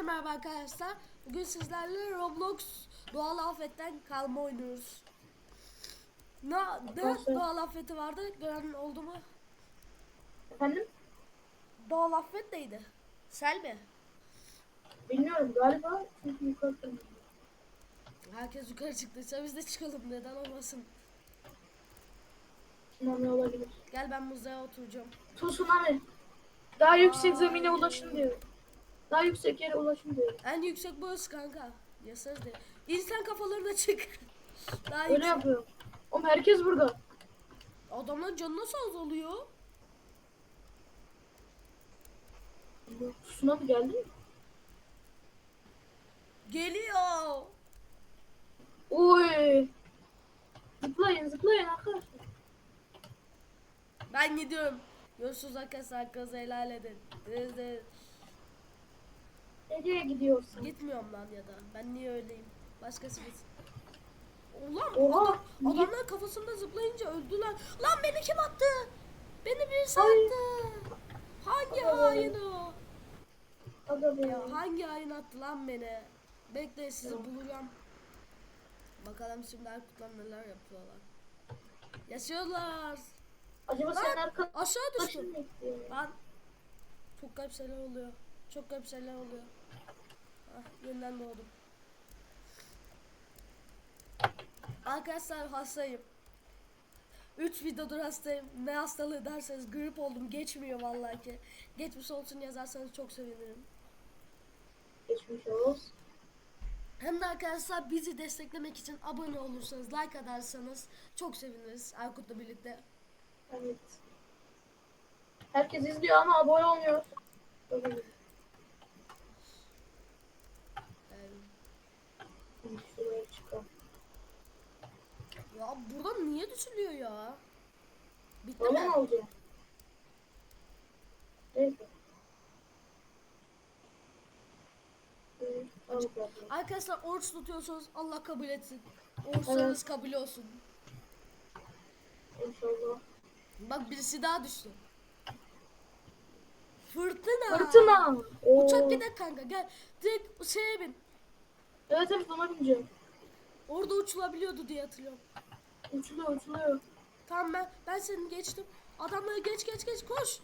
Hepinize merhaba arkadaşlar. Bugün sizlerle Roblox doğal afetten kalma oynuyoruz. Ne, ne doğal afeti vardı? Gören oldu mu? Efendim? Doğal afet neydi? Sel mi? Bilmiyorum galiba çünkü yukarı. Herkes yukarı çıktıysa biz de çıkalım neden olmasın. Tsunami olabilir. Gel ben muzaya oturacağım. Tsunami. Daha yüksek zemine ulaşın diyor. Daha yüksek yere ulaşın diyor. En yüksek burası kanka. Yasarız diye. İnsan kafalarına çık. Daha Öyle yüksek. yapıyor. Oğlum herkes burada. Adamların canı nasıl azalıyor? Tsunami geldi mi? Geliyor. Oy. Zıplayın zıplayın arkadaşlar. Ben gidiyorum. Görüşürüz arkadaşlar. Hakkınızı helal edin. Deniz deniz. Nereye gidiyorsun? Gitmiyorum lan ya da. Ben niye öyleyim? Başkası gitsin. Ulan Oha, adam, niye? adamlar kafasında zıplayınca öldüler. Lan beni kim attı? Beni birisi Ay. attı. Hangi Ay. hain o? Be. Ya hangi hain attı lan beni? Bekle sizi bulacağım. Bakalım şimdi Erkutlar neler yapıyorlar. Yaşıyorlar. Acaba Lan, sen arka... Aşağı düştüm. Lan çok garip şeyler oluyor. Çok garip şeyler oluyor. Ah, yeniden doğdum. Arkadaşlar hastayım. 3 videodur hastayım. Ne hastalığı derseniz grip oldum. Geçmiyor vallahi ki. Geçmiş olsun yazarsanız çok sevinirim. Geçmiş olsun. Hem de arkadaşlar bizi desteklemek için abone olursanız, like atarsanız çok seviniriz Erkut'la birlikte. Evet. Herkes izliyor ama abone olmuyor. Öyle. Ee, Şuraya çıkalım. Ya buradan niye düşülüyor ya? Bitti Öyle mi? Neyse. Evet, bakalım. Arkadaşlar oruç tutuyorsanız Allah kabul etsin. Oruçlarınız kabul olsun. İnşallah. Bak birisi daha düştü. Fırtına. Fırtına. Oo. Uçak gider kanka gel. Direkt şeye bin. Evet evet ona bineceğim. Orada uçulabiliyordu diye hatırlıyorum. Uçuluyor uçuluyor. Tamam ben ben seni geçtim. Adamları geç geç geç koş.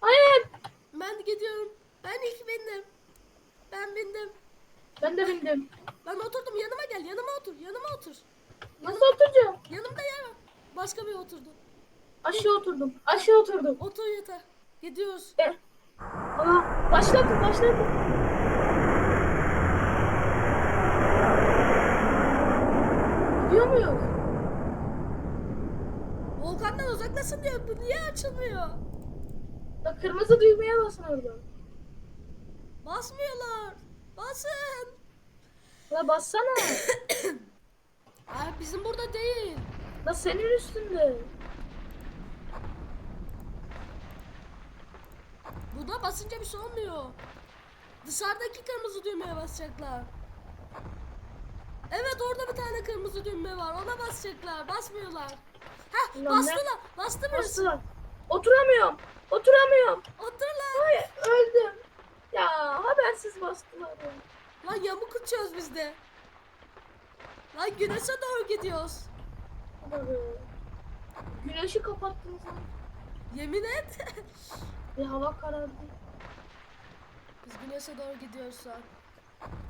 Hayır. Ben gidiyorum. Ben ilk bindim. Ben bindim. Ben de bindim. Ben oturdum yanıma gel yanıma otur yanıma otur. Nasıl oturacağım? Yanımda yer var. Başka bir oturdu. Aşağı oturdum. Aşağı oturdum. Otur yeter. Gidiyoruz. E. Aa, başladı başladı. Gidiyor muyuz? Uzaklaşın diyor. Bu niye açılmıyor? Ya kırmızı düğmeye basın orada. Basmıyorlar. Basın. Ya bassana. Ay bizim burada değil. La senin üstünde. Buna basınca bir şey olmuyor. Dışarıdaki kırmızı düğmeye basacaklar. Evet orada bir tane kırmızı düğme var. Ona basacaklar. Basmıyorlar. Ne- bastılar. Bastı birisi. Bastılar. Oturamıyorum. Oturamıyorum. Otur lan. Hayır öldüm. Ya habersiz bastılar. Lan yamuk uçuyoruz biz de. Lan güneşe doğru gidiyoruz. Be. Güneşi kapattınız lan. Yemin et. Bir hava karardı. biz güneşe doğru gidiyoruz şu an.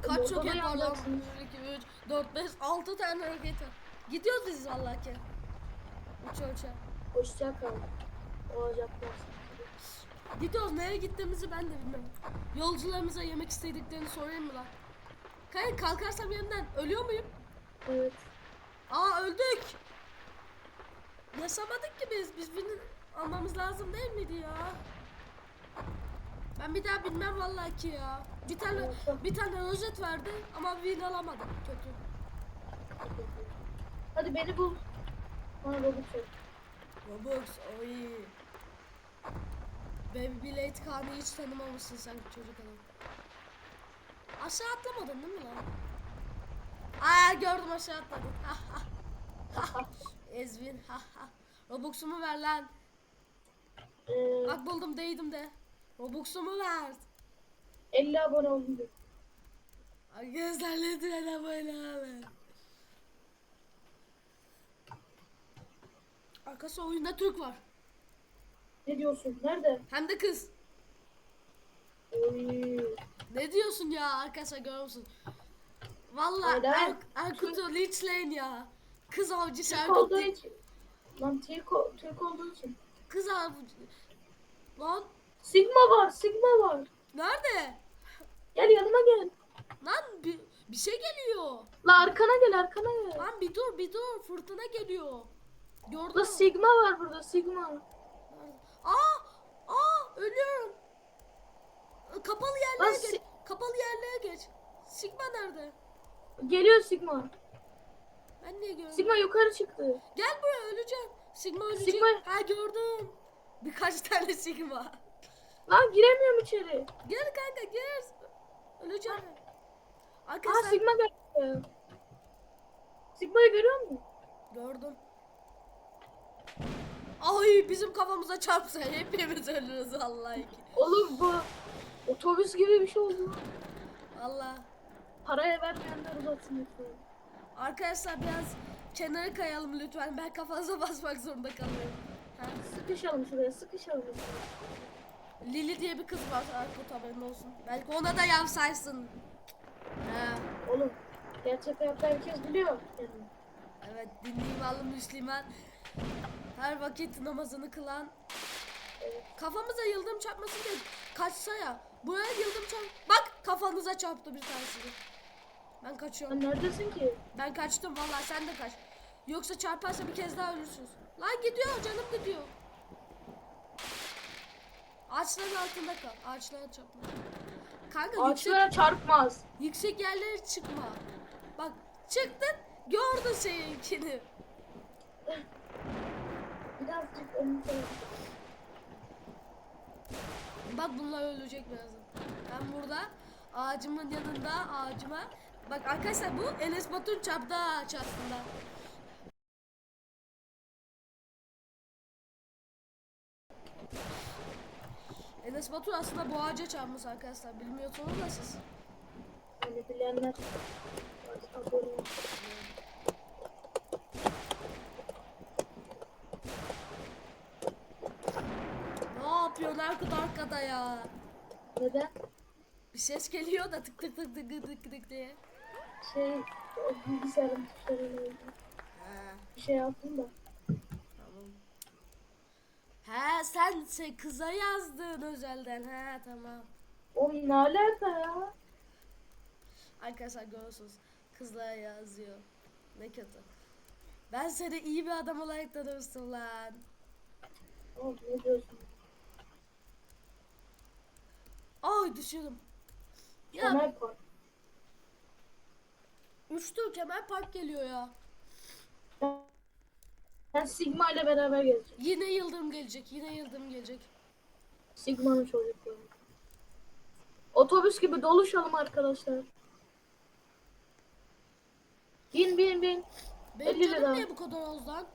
Kaç orada roket var lan? yanacaksınız. 1, 2, 3, 4, 5, 6 tane roket var. Gidiyoruz biz vallahi ki. Uça uça. Hoşça kal. Olacaklar. Gidiyoruz nereye gittiğimizi ben de bilmem. Yolcularımıza yemek istediklerini sorayım mı lan? Kanka kalkarsam yeniden ölüyor muyum? Evet. Aa öldük. Yaşamadık ki biz. Biz birini almamız lazım değil miydi ya? Ben bir daha bilmem vallahi ki ya. Bir tane bir tane rozet verdi ama win alamadım. Kötü. Hadi beni bul. Bana bul lütfen. Robux oy. Baby Blade Kaan'ı hiç tanımamışsın sen çocuk adam. Aşağı atlamadın değil mi lan? Aa gördüm aşağı atladın. Ezvin. Robux'umu ver lan. Ee, Bak buldum değdim de. Robux'umu ver. 50 abone oldum. Arkadaşlar lütfen abone olun. Arkadaşlar oyunda Türk var. Ne diyorsun? Nerede? Hem de kız. Oy. Ne diyorsun ya arkadaşlar görüyor musun? Valla Neden? Er, Erkut'u linçleyin ya. Kız avcısı Türk Erkut olduğu için. Lan Türk, o- Türk olduğu için. Kız avcı. Lan Sigma var, Sigma var. nerede? Gel yanıma gel. Lan bir, bir şey geliyor. La arkana gel, arkana gel. Lan bir dur bir dur fırtına geliyor. Gördün mü? Sigma var burada, Sigma. Aa! Aa! Ölüyorum. Kapalı yerlere Lan geç. si- Kapalı yerlere geç. Sigma nerede? Geliyor Sigma. Ben niye görmedim? Sigma yukarı çıktı. Gel buraya öleceğim. Sigma ölecek. Sigma- Ha gördüm. Birkaç tane Sigma. Lan giremiyorum içeri. Gel kanka gel. Öleceğim. Aa Arkadaşlar Sigma geldi. Sigma'yı görüyor musun? gördüm. Ay bizim kafamıza çarpsa hepimiz ölürüz vallahi ki. Oğlum bu otobüs gibi bir şey oldu. Valla. Paraya vermeyenler uzatsın lütfen. Arkadaşlar biraz kenara kayalım lütfen. Ben kafanıza basmak zorunda kalıyorum. Ha? Sıkışalım şuraya, sıkışalım. Lili diye bir kız var Erkut haberin olsun. Belki ona da yapsaysın. Ha. Oğlum gerçek hayatta herkes biliyor. Yani. Evet dinleyim alın Müslüman. Her vakit namazını kılan. Evet. Kafamıza yıldırım çarpmasın diye kaçsa ya. Buraya yıldırım çarp. Bak kafanıza çarptı bir tanesi. Ben kaçıyorum. Lan neredesin ki? Ben kaçtım vallahi sen de kaç. Yoksa çarparsa bir kez daha ölürsünüz. Lan gidiyor canım gidiyor. Ağaçların altında kal. Ağaçlara çarpma. Kanka yüksek, Ağaçlara çarpmaz. yüksek yerlere çıkma. Bak çıktın gördün seninkini. Birazcık önüne Bak bunlar ölecek birazdan. Ben burada ağacımın yanında ağacıma. Bak arkadaşlar bu Enes Batur çapta ağaç aslında. Enes Batur aslında bu ağaca çarpmış arkadaşlar. Bilmiyorsunuz da siz. Yani bilenler. Abone ol. Ne yapıyorsun Erkut arkada ya? Neden? Bir ses geliyor da tık tık tık tık tık tık tık diye. Şey, o bilgisayarın tuşlarıyla ilgili. Ha, Bir şey yaptım da. tamam. He sen şey, kıza yazdın özelden. He tamam. Oğlum ne alaka ya? Arkadaşlar görüyorsunuz. Kızlara yazıyor. Ne kötü. Ben seni iyi bir adam olarak tanımıştım lan. Oğlum ne diyorsun? Ay düşürdüm. Ya Kemal Park. üçlü Kemal Park geliyor ya. Ben Sigma ile beraber gezeceğim. Yine Yıldırım gelecek. Yine Yıldırım gelecek. Sigma'nın çocukları. Otobüs gibi doluşalım arkadaşlar. Bin bin bin. Benim 50 canım lira. niye bu kadar az lan?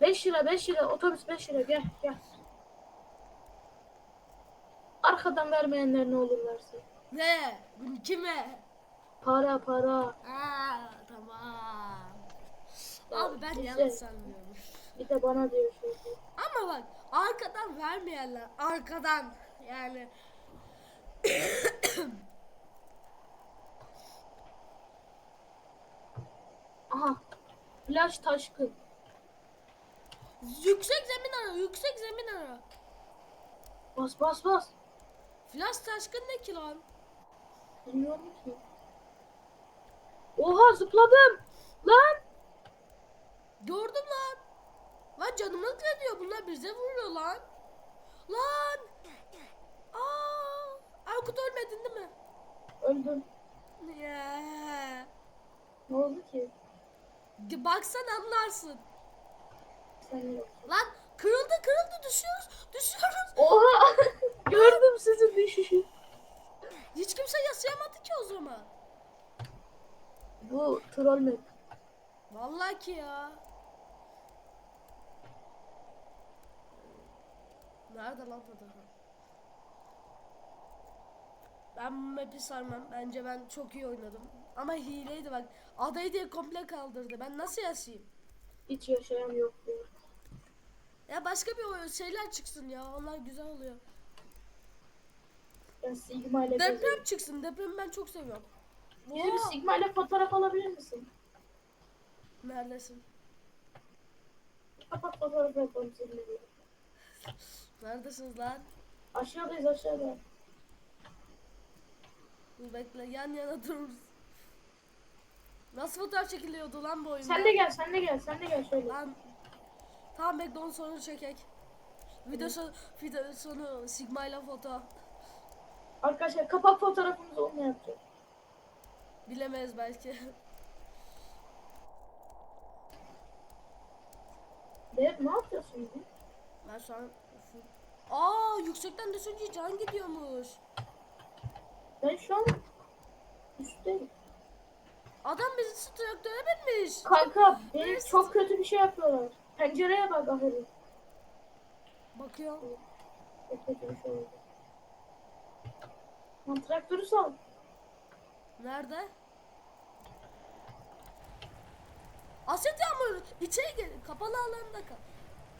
5 lira 5 lira otobüs 5 lira gel gel. Arkadan vermeyenler ne olur versin. Ne? Bunu Kime? Para para. Aa tamam. Abi ben Güzel. yanlış sanmıyorum. Bir de bana diyor şöyle. Ama bak arkadan vermeyenler arkadan yani Aha. Flash taşkın. yüksek zemin ara yüksek zemin ara. Bas bas bas. Flash taşkın ne ki lan? Bilmiyorum ki. Oha zıpladım. Lan. Gördüm lan. Lan canımız gidiyor bunlar bize vuruyor lan. Lan. Aa, Erkut ölmedin değil mi? Öldüm. Ya. Ne oldu ki? Baksan anlarsın. Sen yok. Lan kırıldı kırıldı düşüyoruz düşüyoruz. Oha. Gördüm sizin düşüşü. Hiç kimse yaşayamadı ki o zaman. Bu troll map. Vallahi ki ya. Nerede lan fotoğraf? Ben bu map'i sarmam. Bence ben çok iyi oynadım. Ama hileydi bak. Adayı diye komple kaldırdı. Ben nasıl yaşayayım? Hiç yaşayan yok diyor. Ya başka bir oyun şeyler çıksın ya. Onlar güzel oluyor. Ben Sigma ile geziyorum. Deprem çıksın. Depremi ben çok seviyorum. Bize bir Sigma ile fotoğraf alabilir misin? Neredesin? Kapat fotoğraf yapalım seninle. bir. Neredesiniz lan? Aşağıdayız aşağıda. Dur bekle yan yana dururuz. Nasıl fotoğraf çekiliyordu lan bu oyunda? Sen de gel sen de gel sen de gel şöyle. Lan. Tamam onun sonra çekek. Video, sonu, video sonu Sigma ile foto. Arkadaşlar kapak fotoğrafımızı onunla yapacağız. Bilemeyiz belki. Dev ne yapıyorsun şimdi? Ben şu an... Aa yüksekten düşünce can gidiyormuş. Ben şu an üstteyim. Adam bizi traktöre binmiş. Kanka benim çok kötü bir şey yapıyorlar. Pencereye bak ahırı. Bakıyor. Çok. Lan traktörü sal. Nerede? Aset yağmur. İçeri gel. Kapalı alanda kal.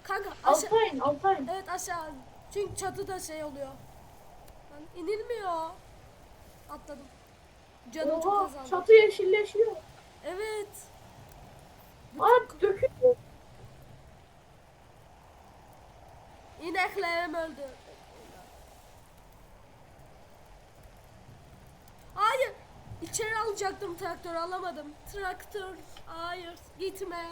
Kanka aşağı. Altayın altayın. Evet aşağı. Çünkü çatıda şey oluyor. Lan inilmiyor. Atladım. Canım çok Oha azaldı. çatı yeşilleşiyor. Evet. Aa dökülüyor. İneklerim öldü. Hayır. İçeri alacaktım traktörü alamadım. Traktör. Hayır. Gitme.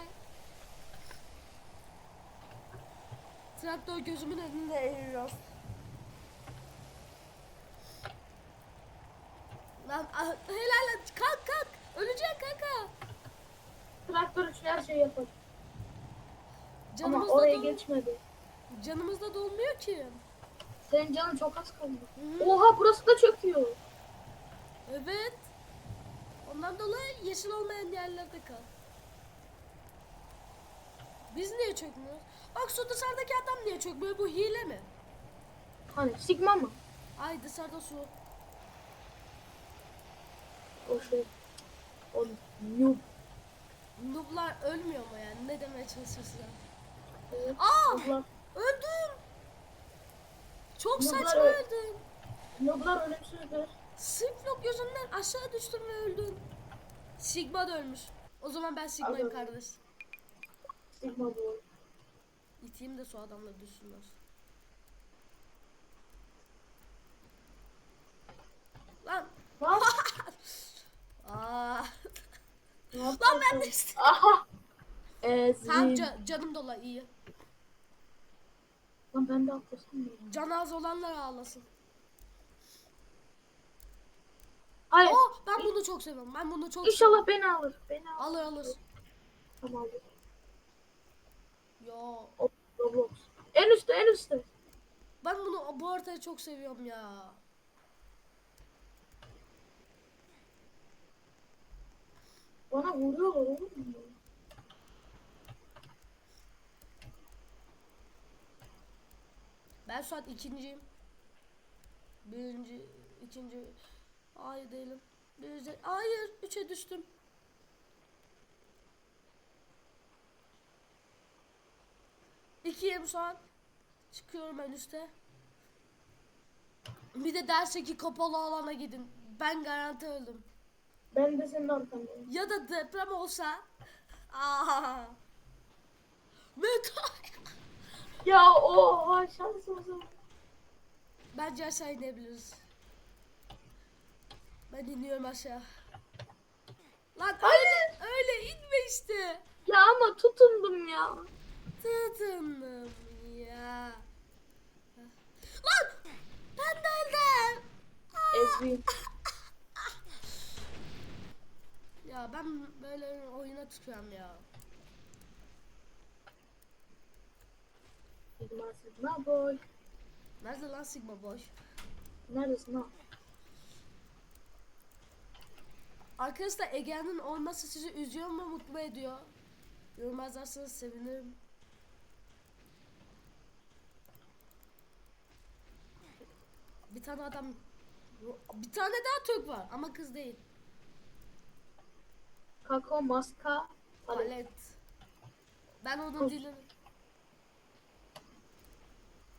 Traktör gözümün önünde eriyor. Lan ah, helal. Kalk kalk. Öleceksin kanka. Traktör için her şeyi yapar. Ama Canımızda oraya dol- geçmedi. Canımızda dolmuyor ki. Senin canın çok az kaldı. Hı. Oha burası da çöküyor. Evet. Ondan dolayı yeşil olmayan yerlerde kal. Biz niye çökmüyoruz? Bak şu dışarıdaki adam niye çökmüyor? Bu hile mi? Hani Sigma mı? Ay dışarıda su. O şey. O noob. Nooblar ölmüyor mu yani? Ne demeye çalışıyorsun? Aa! Nooblar, Öldüm. Çok saçma öl- öldüm. nooblar ölümsüzdür. Siflok yüzünden aşağı düştüm ve öldüm. Sigma da ölmüş. O zaman ben Sigma'yım kardeş. Sigma bu. İteyim de su adamla düşsünler. Lan. Lan. Aa. ne Lan ben işte. Aha. Ezin. Tamam ca- canım dola iyi. Lan ben de atlasam mı? Can az olanlar ağlasın. Hayır. Oh ben bunu çok seviyorum. Ben bunu çok İnşallah beni alır. Beni alır. Alır alır. Tamam alır. Yo. Roblox. En üstte en üstte. Ben bunu bu haritayı çok seviyorum ya. Bana vuruyorlar olur Ben şu an ikinciyim. Birinci, ikinci. Hayır değilim. Birinci, hayır üçe düştüm. İkiyim şu an. Çıkıyorum en üste. Bir de derse ki kapalı alana gidin. Ben garanti öldüm. Ben de senin arkandayım. Ya da deprem olsa. Aa. Meta. Ya oha şansımıza. Bence aşağı inebiliriz. Ben iniyorum aşağı. Lan öyle öyle inme işte. Ya ama tutundum ya. Tutunum ya. Lan ben de öldüm. Ezgi. Ya ben böyle oyuna tutuyorum ya. Sigma Sigma boy. Nerede lan Sigma boş? Neredesin ha? Arkadaşlar Ege'nin olması sizi üzüyor mu mutlu ediyor? Yorum yazarsanız sevinirim. Bir tane adam Bir tane daha Türk var ama kız değil. Kakao maska. Palet. Ben onun dilini...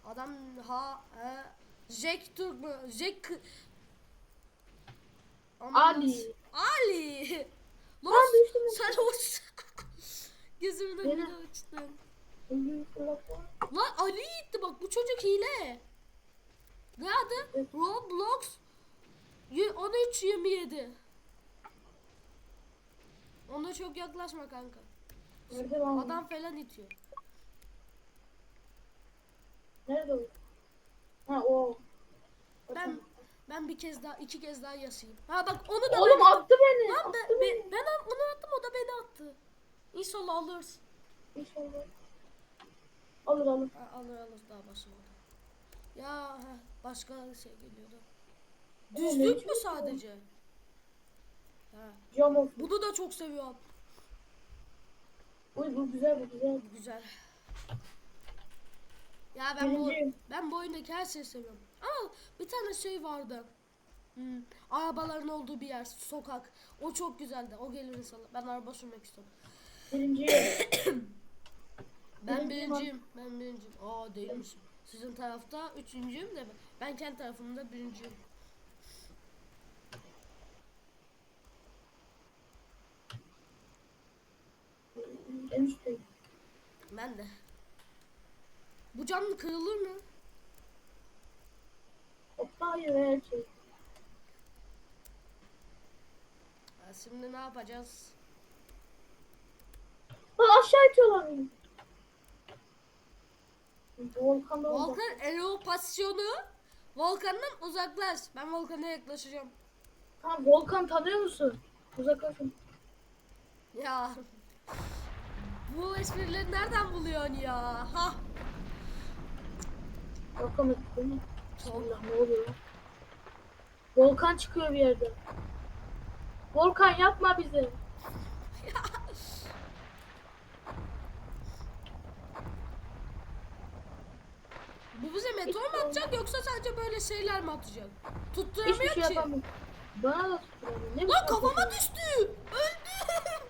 Adam ha he. Jack Türk mü? Jack Aman Ali. Ali. Lan sen uç. Gözümün. Ünlü fırlatma. Lan Ali gitti bak bu çocuk hile. Ne adı? Roblox y- 13 27. Ona çok yaklaşma kanka. Adam falan itiyor. Nerede o? Ha o. Ben ben bir kez daha iki kez daha yasayım. Ha bak onu da Oğlum ben attı beni. Lan attı ben, beni. ben, ben onu attım o da beni attı. İnşallah alırız. İnşallah. Alır alır. Ha, alır alır daha basmadı. Ya heh, başka şey geliyordu. Düzlük mü sadece? Ha. Cam olsun. Bunu da çok seviyorum. Uy bu güzel bu güzel. Güzel. Ya ben bu ben bu oyundaki her şeyi seviyorum. Ama bir tane şey vardı. Hmm, arabaların olduğu bir yer, sokak. O çok güzeldi. O gelir inşallah. Ben araba sürmek istiyorum. Birinci. Ben Birinciyim. Ben birinciyim. Aa değilmişim. Sizin tarafta üçüncüyüm de ben- ben kendi tarafımda birinciyim. en üstteyim. Ben de. Bu cam kırılır mı? Hayır her şey. Ha, şimdi ne yapacağız? Lan aşağı itiyorlar beni. Volkan'da oldu. Volkan eropasyonu Volkan'dan uzaklaş. Ben Volkan'a yaklaşacağım. Tamam Volkan tanıyor musun? Uzaklaşın. Ya. Bu esprileri nereden buluyorsun ya? Ha. Öptü değil mi? Allah ne oluyor? Volkan çıkıyor bir yerden. Volkan yapma bizi. Bu bize meteor mu atacak yoksa sadece böyle şeyler mi atacak? Hiçbir Tutturamıyor şey ki. yapamıyorum. Bana da tutturamıyor. Ne Lan biçim kafama düştü. Öldüm.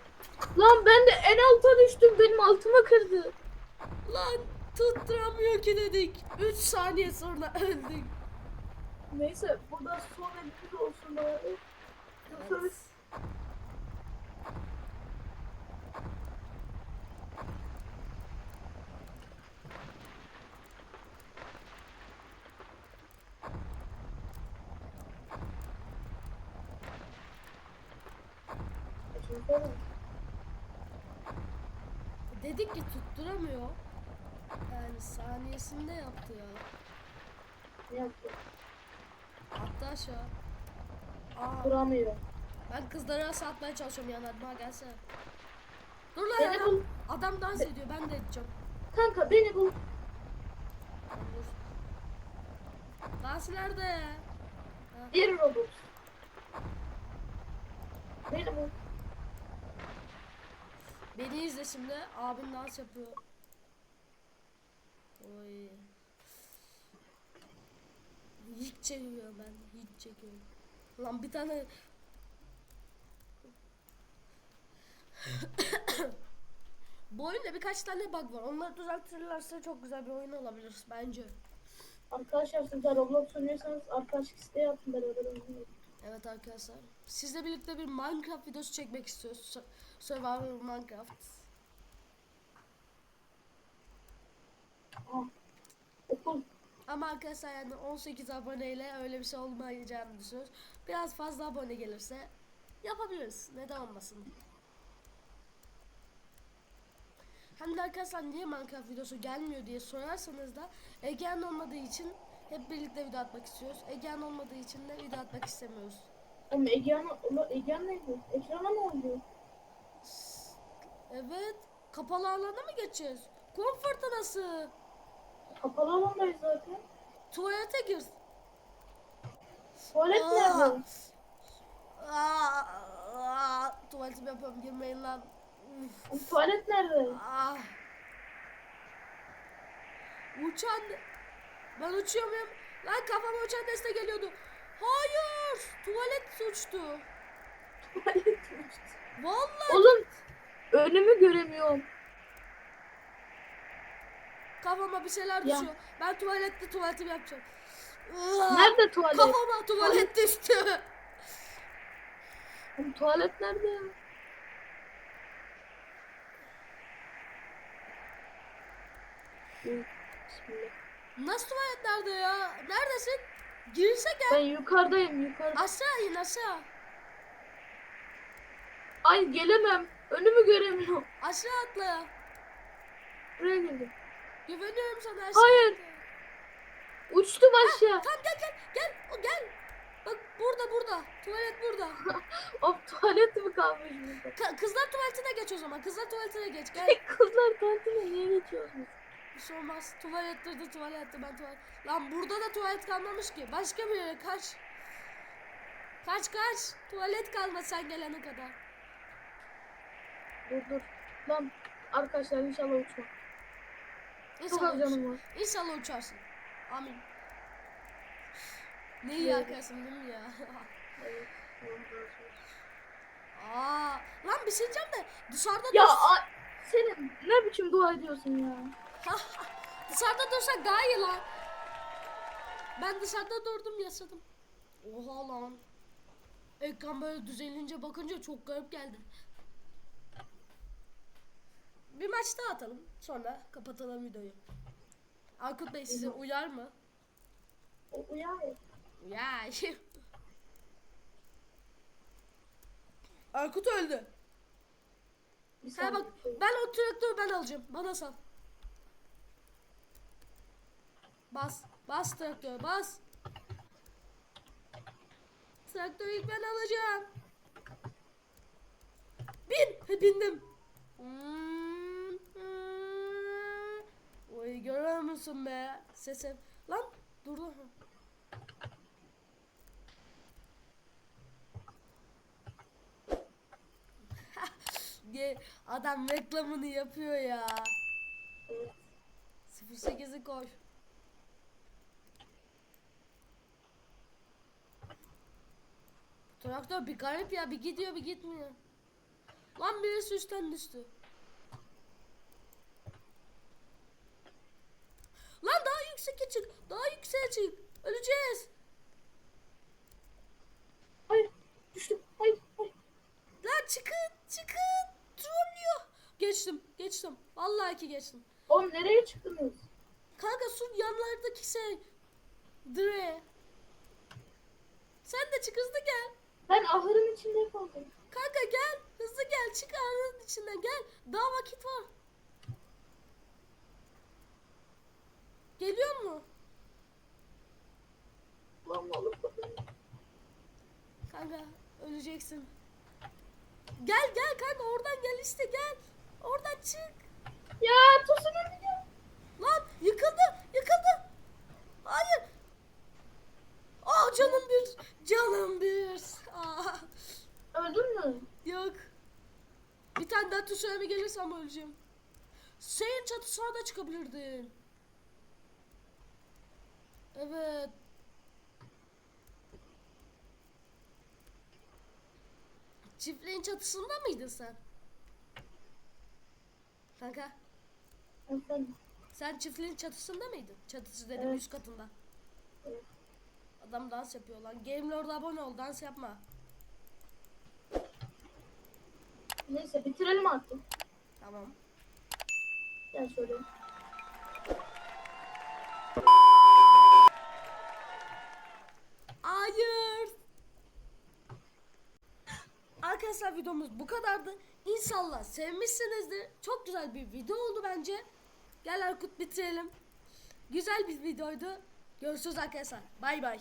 Lan ben de en alta düştüm. Benim altıma kırdı. Lan tutturamıyor ki dedik. 3 saniye sonra öldük. Neyse burada son elimiz olsun bari. Evet ki tutturamıyor. Yani saniyesinde yaptı ya. Ne yaptı? Attı aşağı. Aa, Duramıyor. ben kızlara asla atmaya çalışıyorum hadi gelsene. Dur lan Beni adam, bul. adam dans ediyor ben de edeceğim. Kanka beni bul. Dur. Dans nerede? Bir robot. Beni bul. Beni izle şimdi. Abin dans yapıyor. Oy. Hiç çekiyor ben. Hiç çekiyorum. Lan bir tane Bu oyunda birkaç tane bug var. Onları düzeltirlerse çok güzel bir oyun olabilir bence. Arkadaşlar siz de Roblox oynuyorsanız arkadaşlık isteği atın beraber oynayalım. Evet arkadaşlar. Sizle birlikte bir Minecraft videosu çekmek istiyoruz. Sur- Survivor Minecraft. Aa, okul. Ama arkadaşlar yani 18 aboneyle öyle bir şey olmayacağını düşünüyoruz. Biraz fazla abone gelirse yapabiliriz. Neden olmasın? Hem de arkadaşlar niye Minecraft videosu gelmiyor diye sorarsanız da Ege'nin olmadığı için hep birlikte video atmak istiyoruz. Ege'nin olmadığı için de video atmak istemiyoruz. Oğlum Egehan, Egehan neydi? Ekrana ne oldu? Evet. Kapalı alana mı geçeceğiz? Kum fırtınası. Kapalı alandayız zaten. Tuvalete gir. Tuvalet Aa. nerede? Aa, aa, tuvaletimi yapıyorum girmeyin lan. Uf, Tuvalet nerede? ah. Uçan ben uçuyor muyum? Lan kafama uçan deste geliyordu. Hayır. Tuvalet uçtu. Vallahi Oğlum önümü göremiyorum. Kafama bir şeyler Ya. düşüyor. Ben tuvalette tuvaletimi yapacağım. Iıı, Nerede tuvalet? Kafama tuvalet düştü. Oğlum, tuvalet nerede ya? Hı, Bismillah. Nasıl tuvalet nerede ya? Neredesin? Girse gel. Ben yukarıdayım yukarıda. Aşağı in aşağı. Ay gelemem. Önümü göremiyorum. Aşağı atla. Buraya geldim. Güveniyorum sana aşağı. Hayır. Uçtum aşağı. Tamam gel gel gel. O gel. Bak burada burada. Tuvalet burada. Of tuvalet mi kalmış burada? Ka- kızlar tuvaletine geç o zaman. Kızlar tuvaletine geç. Gel. Kızlar kantine niye geçiyoruz biz? Bir şey olmaz. Tuvalettir de tuvalette ben tuvalet. Lan burada da tuvalet kalmamış ki. Başka bir yere kaç. Kaç kaç. Tuvalet kalmaz sen gelene kadar. Dur dur. Lan arkadaşlar inşallah uçma. Çok az canım var. İnşallah uçarsın. Amin. Ne iyi arkadaşım değil mi ya? Evet. Aa, lan bir şey diyeceğim de dışarıda Ya a- senin ne biçim dua ediyorsun ya? dışarıda dursak daha iyi lan. Ben dışarıda durdum yaşadım. Oha lan. Ekran böyle düzelince bakınca çok garip geldi. Bir maç daha atalım. Sonra kapatalım videoyu. Aykut Bey size uyar mı? O uyar. Uyar. Aykut öldü. Ha bak ben o traktörü ben alacağım. Bana sal. Bas. Bas traktör bas. Traktörü ilk ben alacağım. Bin. Bindim. Hmm, Oy görüyor musun be? Sesim. Lan durdu. adam reklamını yapıyor ya. Evet. 08'i koy. Traktör bir garip ya bir gidiyor bir gitmiyor. Lan birisi üstten düştü. Yükseğe çık. Daha yükseğe çık. Öleceğiz. Hayır. Düştüm. Hayır. Hayır. Lan çıkın çıkın. Trollüyor. Geçtim geçtim. Vallahi ki geçtim. Oğlum nereye çıktınız? Kanka su yanlardaki şey. Dire. Sen de çık hızlı gel. Ben ahırın içinde kaldım. Kanka gel. Hızlı gel. Çık ağrının içinden gel. Daha vakit var. Geliyor mu? Kanka öleceksin. Gel gel kanka oradan gel işte gel. Oradan çık. Ya Tosun önünde. Lan yıkıldı yıkıldı. Hayır. Aa canım bir. Canım bir. Aa, Öldün mü? yok. Bir tane daha tsunami gelirse ama öleceğim. Senin çatısına da çıkabilirdin. Evet. Çiftliğin çatısında mıydın sen? Kanka. Efendim. Sen çiftliğin çatısında mıydın? Çatısı dedim Evet. üst katında. Evet. Adam dans yapıyor lan. Game Lord'a abone ol dans yapma. Neyse bitirelim artık. Tamam. Gel şöyle. Arkadaşlar videomuz bu kadardı. İnşallah sevmişsinizdir. Çok güzel bir video oldu bence. Gel Erkut bitirelim. Güzel bir videoydu. Görüşürüz arkadaşlar. Bay bay.